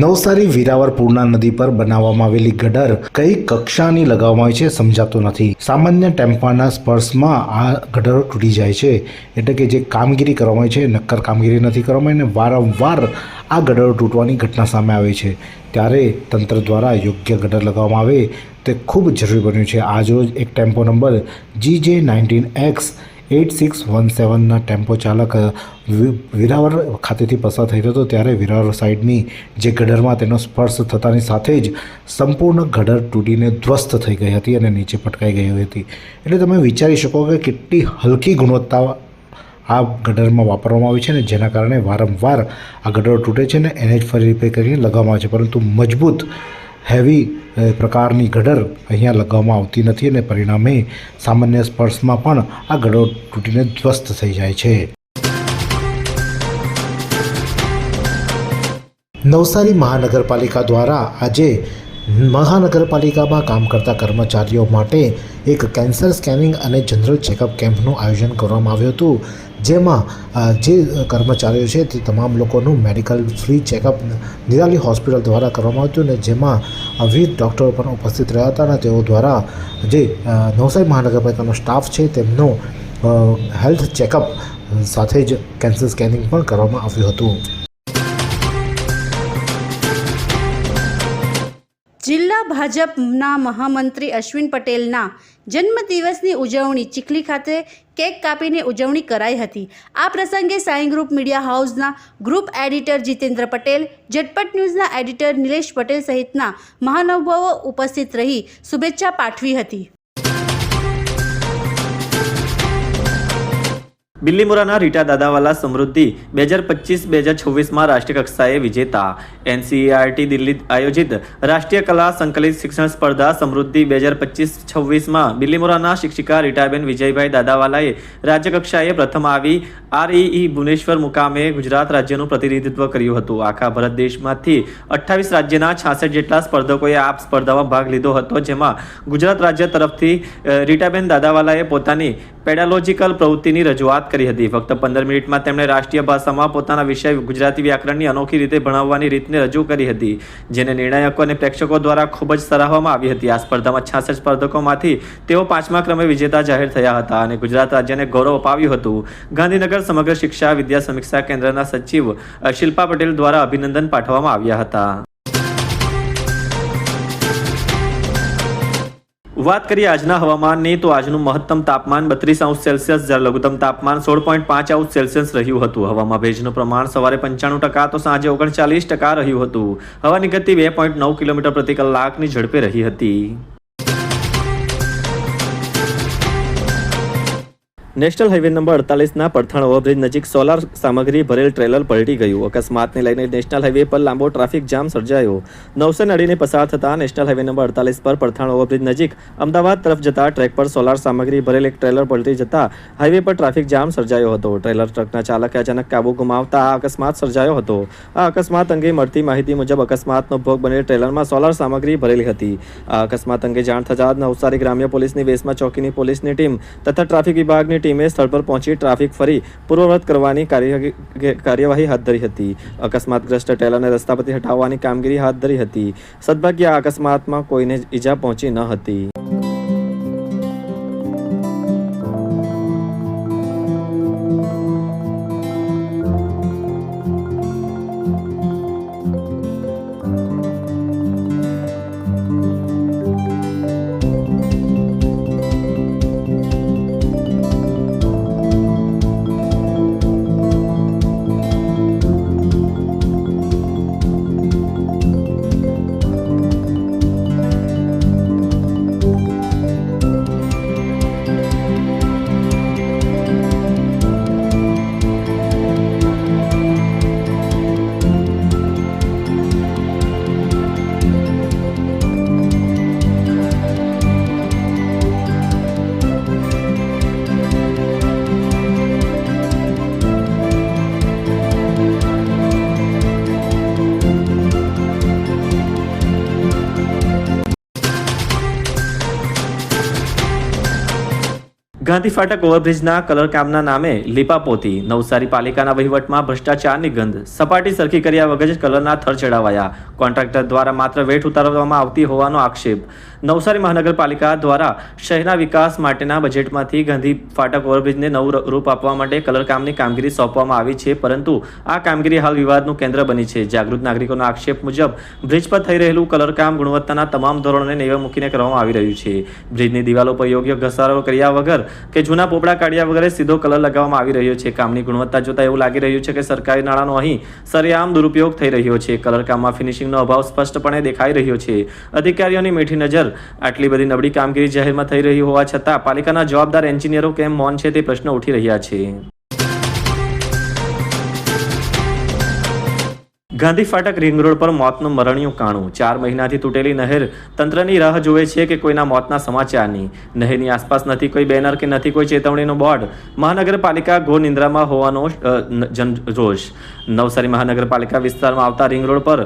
નવસારી વીરાવર પૂર્ણા નદી પર બનાવવામાં આવેલી ગટર કઈ કક્ષાની લગાવવામાં આવી છે સમજાતું નથી. સામાન્ય ટેમ્પાના સ્પર્શમાં આ ગટરો તૂટી જાય છે. એટલે કે જે કામગીરી કરવામાં આવી છે, નક્કર કામગીરી નથી કરવામાં અને વારંવાર આ ગટરો તૂટવાની ઘટના સામે આવે છે. ત્યારે તંત્ર દ્વારા યોગ્ય ગટર લગાવવામાં આવે તે ખૂબ જરૂરી બન્યું છે. આજરોજ એક tempo number G J nineteen X eight six one સેવનના tempo ચાલક વિરાવર ખાતેથી પસાર થઈ રહ્યો હતો. ત્યારે વિરાવર સાઈડની જે ગડરમાં તેનો સ્પર્શ થતાની સાથે જ સંપૂર્ણ ગડર તૂટીને ધ્વસ્ત થઈ ગઈ હતી અને નીચે પટકાઈ ગઈ હતી. એટલે તમે વિચારી શકો કે કેટલી હલકી ગુણવત્તા આ ગટરમાં વાપરવામાં આવી છે ને જેના કારણે વારંવાર આ ગટરો તૂટે છે ને એને જ ફરી રિપેર કરીને લગાવવામાં આવે છે. પરંતુ મજબૂત હેવી પ્રકારની ગડર અહીંયા લગાવવામાં આવતી નથી અને પરિણામે સામાન્ય સ્પર્શમાં પણ આ ગટરો તૂટીને ધ્વસ્ત થઈ જાય છે. નવસારી મહાનગરપાલિકા દ્વારા આજે મહાનગરપાલિકામાં કામ કરતા કર્મચારીઓ માટે એક કેન્સર સ્કેનિંગ અને જનરલ ચેકઅપ કેમ્પનું આયોજન કરવામાં આવ્યું હતું. જેમાં જે કર્મચારીઓ છે તે તમામ લોકોનું medical free checkup Nirali hospital દ્વારા કરવામાં આવ્યું અને જેમાં વિવિધ ડૉક્ટરો પણ ઉપસ્થિત રહ્યા હતા અને તેઓ દ્વારા જે નવસારી મહાનગરપાલિકાનો સ્ટાફ છે તેમનો હેલ્થ ચેકઅપ સાથે જ કેન્સર સ્કેનિંગ પણ કરવામાં આવ્યું હતું. ભાજપના મહામંત્રી અશ્વિન પટેલના જન્મદિવસની ઉજવણી ચીખલી ખાતે કેક કાપીને ઉજવણી કરાઈ હતી. આ પ્રસંગે સાઈ ગ્રુપ મીડિયા હાઉસના ગ્રુપ એડિટર જીતેન્દ્ર પટેલ, ઝટપટ ન્યૂઝના એડિટર નિલેશ પટેલ સહિતના મહાનુભાવો ઉપસ્થિત રહી શુભેચ્છા પાઠવી હતી. બિલ્લીમોરાના રીટા દાદાવાલા સમૃદ્ધિ બે હજાર પચીસ બે હજાર છવ્વીસમાં રાષ્ટ્રીય કક્ષાએ વિજેતા. એનસીઈઆરટી દિલ્હી આયોજિત રાષ્ટ્રીય કલા સંકલિત શિક્ષણ સ્પર્ધા સમૃદ્ધિ બે હજાર પચીસ છવ્વીસમાં બિલ્લીમોરાના શિક્ષિકા રીટાબેન વિજયભાઈ દાદાવાલાએ રાજ્ય કક્ષાએ પ્રથમ આવી આરઈઈ ભુવનેશ્વર મુકામે ગુજરાત રાજ્યનું પ્રતિનિધિત્વ કર્યું હતું. આખા ભારત દેશમાંથી અઠ્ઠાવીસ રાજ્યના છાસઠ જેટલા સ્પર્ધકોએ આ સ્પર્ધામાં ભાગ લીધો હતો, જેમાં ગુજરાત રાજ્ય તરફથી રીટાબેન દાદાવાલાએ પોતાની પેડાલોજીકલ પ્રવૃત્તિની રજૂઆત કરી હતી. ફક્ત પંદર મિનિટમાં તેમણે રાષ્ટ્રીય ભાષામાં પોતાના વિષય ગુજરાતી વ્યાકરણની અનોખી રીતે ભણાવવાની રીતને રજૂ કરી હતી, જેને નિર્ણાયકો અને પ્રેક્ષકો દ્વારા ખૂબ જ સરાહવામાં આવી હતી. આ સ્પર્ધામાં છાસઠ સ્પર્ધકોમાંથી તેઓ પાંચમા ક્રમે વિજેતા જાહેર થયા હતા અને ગુજરાત રાજ્યને ગૌરવ અપાવ્યું હતું. ગાંધીનગર સમગ્ર શિક્ષા વિદ્યા સમીક્ષા કેન્દ્રના સચિવ શિલ્પા પટેલ દ્વારા અભિનંદન પાઠવવામાં આવ્યા હતા. વાત કરીએ આજના હવામાનની, તો આજનું મહત્તમ તાપમાન બત્રીસ અંશ સેલ્સિયસ, જ્યારે લઘુત્તમ તાપમાન સોળ પોઈન્ટ પાંચ અંશ સેલ્સિયસ રહ્યું હતું. હવામાં ભેજનું પ્રમાણ સવારે પંચાણું ટકા, તો સાંજે ઓગણચાલીસ ટકા રહ્યું હતું. હવાની ગતિ બે પોઈન્ટ નવ કિલોમીટર પ્રતિ કલાકની ઝડપે રહી હતી. નેશનલ હાઈવે નંબર અડતાલીસના પડથાણ ઓવરબ્રિજ નજીક સોલાર સામગ્રી ભરેલ ટ્રેલર પલટી ગયું. અકસ્માતને લઈને નેશનલ હાઈવે પર લાંબો ટ્રાફિક જામ સર્જાયો. નવસે નડીને પસાર થતા નેશનલ હાઈવે નંબર અડતાલીસ પર પડથાણ ઓવરબ્રિજ નજીક અમદાવાદ તરફ જતા ટ્રેક પર સોલાર સામગ્રી ભરેલ એક ટ્રેલર પલટી જતા હાઈવે પર ટ્રાફિક જામ સર્જાયો હતો. ટ્રેલર ટ્રકના ચાલકે અચાનક કાબુ ગુમાવતા આ અકસ્માત સર્જાયો હતો. આ અકસ્માત અંગે મળતી માહિતી મુજબ અકસ્માતનો ભોગ બનેલ ટ્રેલરમાં સોલાર સામગ્રી ભરેલી હતી. આ અકસ્માત અંગે જાણ થતાં નવસારી ગ્રામ્ય પોલીસની વેસમાં ચોકીની પોલીસની ટીમ તથા ટ્રાફિક વિભાગની ટીમે સ્થળ પર પહોંચી ટ્રાફિક ફરી પૂર્વવત કરવાની કાર્યવાહી હાથ ધરી હતી. અકસ્માતગ્રસ્ત ટેલરને રસ્તા પરથી હટાવવાની કામગીરી હાથ ધરી હતી. સદભાગ્ય આ અકસ્માતમાં કોઈને ઈજા પહોંચી ન હતી. ગાંધી ફાટક ઓવરબ્રિજના કલર કામના નામે લીપાપોતી નવસારી પાલિકાના વહીવટમાં ભ્રષ્ટાચારની ગંધ, સપાટી સરખી કર્યા વગર જ કલરના થર ચડાવાયા. કોન્ટ્રાક્ટર દ્વારા માત્ર વેઠ ઉતારવામાં આવતી હોવાનો આક્ષેપ. નવસારી મહાનગરપાલિકા દ્વારા શહેરના વિકાસ માટેના બજેટમાંથી ગાંધી ફાટક ઓવરબ્રિજને નવું રૂપ આપવા માટે કલરકામની કામગીરી સોંપવામાં આવી છે, પરંતુ આ કામગીરી હાલ વિવાદનું કેન્દ્ર બની છે. જાગૃત નાગરિકોના આક્ષેપ મુજબ બ્રિજ પર થઈ રહેલું કલરકામ ગુણવત્તાના તમામ ધોરણોને નેવે મૂકીને કરવામાં આવી રહ્યું છે. બ્રિજની દિવાલો પર યોગ્ય ઘસારો કર્યા વગર કે જૂના પોપડા કાઢ્યા વગર સીધો કલર લગાવવામાં આવી રહ્યો છે. કામની ગુણવત્તા જોતા એવું લાગી રહ્યું છે કે સરકારી નાણાંનો અહીં સરેઆમ દુરુપયોગ થઈ રહ્યો છે. કલરકામમાં ફિનિશિંગનો અભાવ સ્પષ્ટપણે દેખાઈ રહ્યો છે. અધિકારીઓની મીઠી નજર આટલી બધી નબળી કામગીરી જાહેરમાં થઈ રહી હોવા છતાં પાલિકાના જવાબદાર એન્જિનિયરો કેમ મૌન છે તે પ્રશ્ન ઉઠી રહ્યા છે. ગાંધી ફાટક રિંગ રોડ પર મોતનું મરણિયું કાણું. ચાર મહિનાથી તૂટેલી નહેર તંત્રની રાહ જોવે છે કે કોઈના મોતના સમાચારની નહેરની આસપાસ નથી કોઈ બેનર કે નથી કોઈ ચેતવણીનો બોર્ડ. મહાનગરપાલિકા ઘોર નિંદ્રામાં હોવાનો જનરોષ રોષ. નવસારી મહાનગરપાલિકા વિસ્તારમાં આવતા રિંગ રોડ પર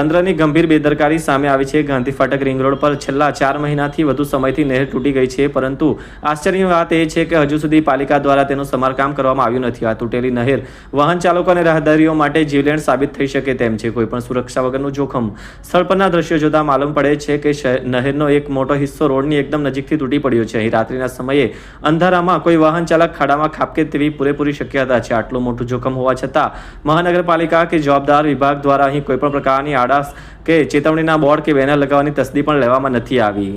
તંત્રની ગંભીર બેદરકારી સામે આવી છે. ગાંધી ફાટક રિંગ રોડ પર છેલ્લા ચાર મહિનાથી વધુ સમયથી નહેર તૂટી ગઈ છે, પરંતુ આશ્ચર્યની વાત એ છે કે હજુ સુધી પાલિકા દ્વારા તેનું સમારકામ કરવામાં આવ્યું નથી. આ તૂટેલી નહેર વાહન ચાલકો અને રાહદારીઓ માટે જીવલેણ સાબિત થઈ શકે તેમ છે, કોઈ પણ સુરક્ષા વગરનું જોખમ. સ્થળ પરના દ્રશ્યો જોતા માલુમ પડે છે કે નહેરનો એક મોટો હિસ્સો રોડની એકદમ નજીકથી તૂટી પડ્યો છે. અહીં રાત્રિના સમયે અંધારામાં કોઈ વાહન ચાલક ખાડામાં ખાબકે તેવી પૂરેપૂરી શક્યતા છે. આટલું મોટું જોખમ હોવા છતાં મહાનગરપાલિકા કે જવાબદાર વિભાગ દ્વારા અહીં કોઈ પણ પ્રકારની આડાસ કે ચેતવણીના બોર્ડ કે બેનર લગાવવાની તસ્દી પણ લેવામાં નથી આવી.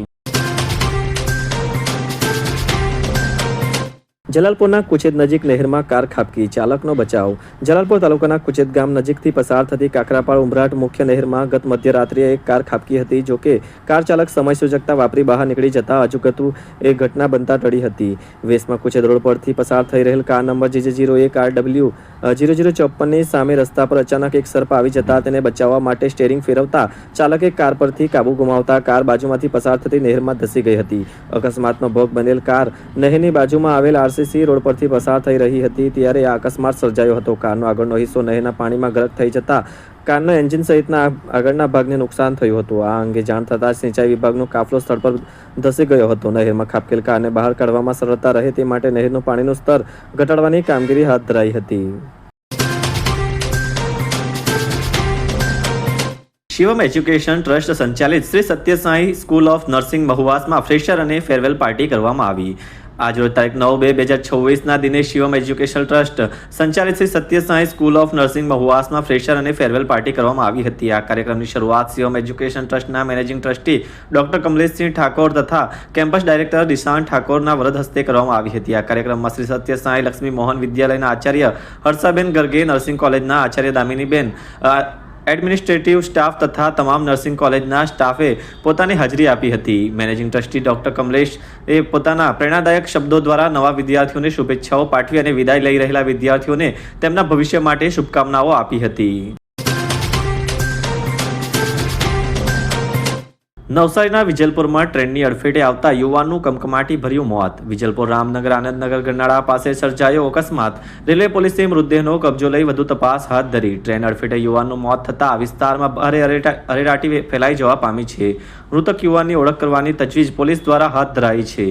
જલાલપુરના કુચેત નજીક નહેરમાં કાર ખાબકી. ચાલકનો બચાવ. જલાલપુર તાલુકાના કુચેત ગામ નજીકથી પસાર થતી કાકરાપાળ ઉમરાટ મુખ્ય નહેરમાં ગત મધ્યરાત્રિએ એક કાર ખાબકી હતી, જો કે કાર ચાલક સમય સૂચકતા વાપરી બહાર નીકળી જતા અજુગતું એ ઘટના બનતા ટળી હતી. વેસમાં કુચેત રોડ પરથી પસાર થઈ રહેલ કાર નંબર જીજે જીરો એક આર ડબલ્યુ જીરો જીરો ચોપ્પનની સામે રસ્તા પર અચાનક એક સર્પ આવી જતા તેને બચાવવા માટે સ્ટેરિંગ ફેરવતા ચાલકે કાર પરથી કાબુ ગુમાવતા કાર બાજુમાંથી પસાર થતી નહેરમાં ધસી ગઈ હતી. અકસ્માતનો ભોગ બનેલ કાર નહેરની બાજુમાં આવેલ આરસીસી રોડ પરથી પસાર થઈ રહી હતી ત્યારે આ અકસ્માત સર્જાયો હતો. કારનો આગળનો હિસ્સો નહેરના પાણીમાં ગરક થઈ જતા કારના એન્જિન સહિતના આગળના ભાગને નુકસાન થયું હતું. આ અંગે જાણ થતાં સિંચાઈ વિભાગનો કાફલો સ્થળ પર ધસી ગયો હતો. નહેરમાં ખાબકેલ કારને બહાર કાઢવામાં સરળતા રહે તે માટે નહેરનું પાણીનું સ્તર ઘટાડવાની કામગીરી હાથ ધરાઈ હતી. શિવમ એજ્યુકેશન ટ્રસ્ટ સંચાલિત Shri Satyasai school of nursing મહુવાસમાં fresher અને ફેરવેલ પાર્ટી કરવામાં આવી. આજરોજ તારીખ નવ બે બે હજાર છવ્વીસના દિને શિવમ એજ્યુકેશન ટ્રસ્ટ સંચાલિત Shri Satyasai school of nursing મહુવાસમાં fresher અને ફેરવેલ પાર્ટી કરવામાં આવી હતી. આ કાર્યક્રમની શરૂઆત શિવમ એજ્યુકેશન ટ્રસ્ટના managing trustee doctor Kamleshsinh Thakor તથા કેમ્પસ ડાયરેક્ટર દિશાંત ઠાકોરના વરદ હસ્તે કરવામાં આવી હતી. આ કાર્યક્રમમાં શ્રી સત્યસાઈ લક્ષ્મી મોહન વિદ્યાલયના આચાર્ય હર્ષાબેન ગર્ગે, નર્સિંગ કોલેજના આચાર્ય દામિનીબેન એડમિનિસ્ટ્રેટિવ સ્ટાફ તથા તમામ નર્સિંગ કોલેજના સ્ટાફે પોતાની હાજરી આપી હતી. મેનેજિંગ ટ્રસ્ટી ડોક્ટર કમલેશ એ પોતાના પ્રેરણાદાયક શબ્દો દ્વારા નવા વિદ્યાર્થીઓને શુભેચ્છાઓ પાઠવી અને વિદાય લઈ રહેલા વિદ્યાર્થીઓને તેમના ભવિષ્ય માટે શુભકામનાઓ આપી હતી. નવસારીના વિજલપુરમાં ટ્રેનની અડફેટે આવતા યુવાનનું કમકમાટી ભર્યું મોત વિજલપુર રામનગર આનંદનગર ગરનાળા પાસે સર્જાયો અકસ્માત રેલવે પોલીસે મૃતદેહનો કબજો લઈ વધુ તપાસ હાથ ધરી ટ્રેન અડફેટે યુવાનનું મોત થતાં આ વિસ્તારમાં ભારે અરેટા- અરેરાટી ફેલાઈ જવા પામી છે મૃતક યુવાનની ઓળખ કરવાની તજવીજ પોલીસ દ્વારા હાથ ધરાઈ છે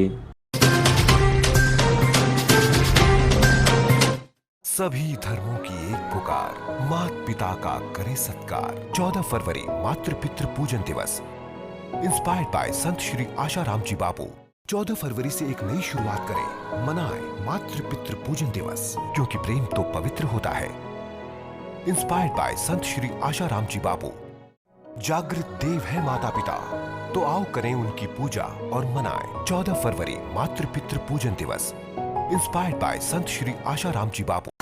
सभी धर्मों की एक पुकार मात पिता का करे सत्कार चौदह फरवरी मातृ पितृ पूजन दिवस इंस्पायर्ड बाय संत श्री आशाराम जी बाबू चौदह फरवरी से एक नई शुरुआत करें मनाएँ मातृ पितृ पूजन दिवस क्योंकि प्रेम तो पवित्र होता है। इंस्पायर्ड बाय संत श्री आशाराम जी बाबू जागृत देव है माता पिता तो आओ करें उनकी पूजा और मनाएँ चौदह फरवरी मातृ पितृ पूजन दिवस। Inspired by Sant Shri Asaram ji Bapu.